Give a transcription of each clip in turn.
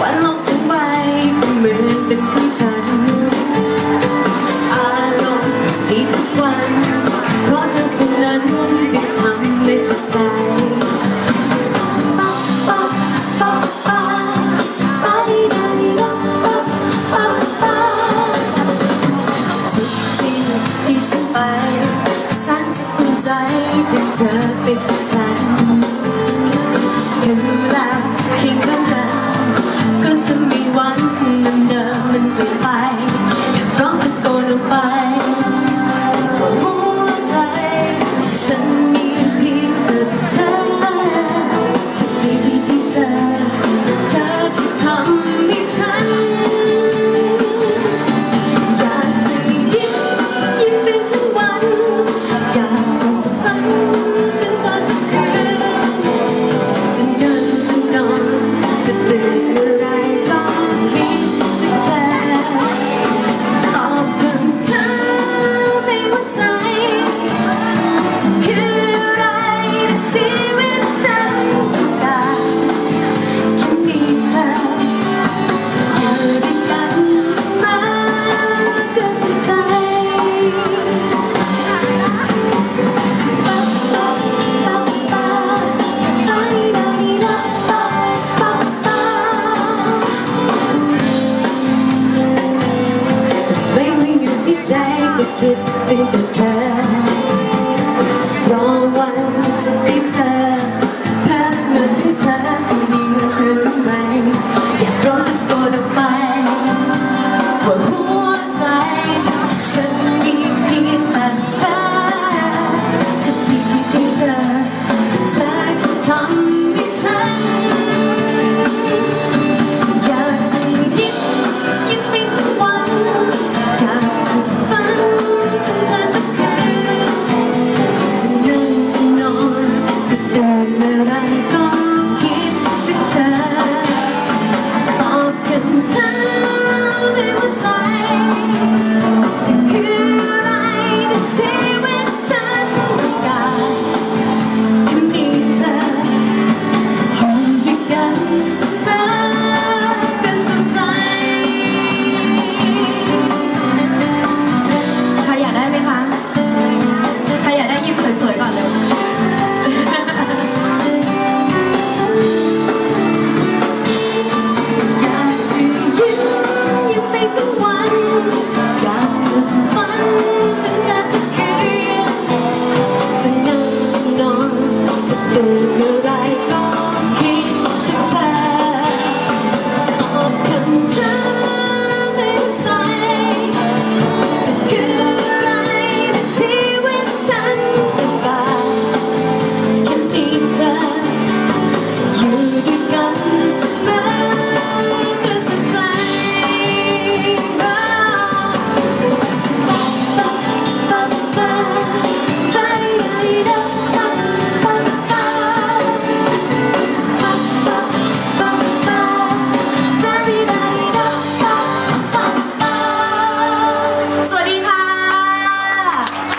วันลงถึงไปก็เหมือนเป็นของฉัน อารมณ์ที่ทุกวัน เพราะเธอเท่นั้นที่ทำให้สดใสทุกทีที่ฉันไปสร้างจากหัวใจที่เธอเป็นของฉัน แต่เธอรอวันจะได้เธอ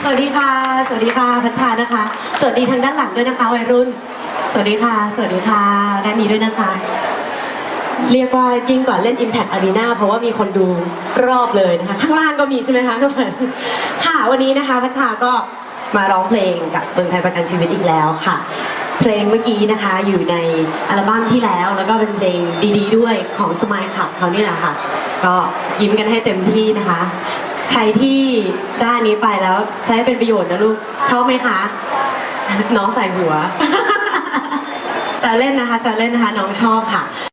วัสดีค่ะ สวัสดีค่ะพัชชานะคะ สวัสดีทางด้านหลังด้วยนะคะวัยรุ่น สวัสดีค่ะ สวัสดีค่ะด้านนี้ด้วยนะคะ เรียกว่ายิ่งกว่าเล่น Impact Arena เพราะว่ามีคนดูรอบเลยนะคะ ข้างล่างก็มีใช่ไหมคะทุกคนค่ะวันนี้นะคะพัชชาก็มาร้องเพลงกับเมืองไทยประกันชีวิตอีกแล้วค่ะ เพลงเมื่อกี้นะคะอยู่ในอัลบั้มที่แล้ว แล้วก็เป็นเพลงดีๆ ด้วยของสมายขับเขาเนี่ยแหละค่ะ ก็ยิ้มกันให้เต็มที่นะคะ ใครที่ได้อันนี้ไปแล้วใช้เป็นประโยชน์นะลูกชอบไหมคะ น้องใส่หัวแซวเล่นนะคะแซวเล่นนะคะน้องชอบค่ะ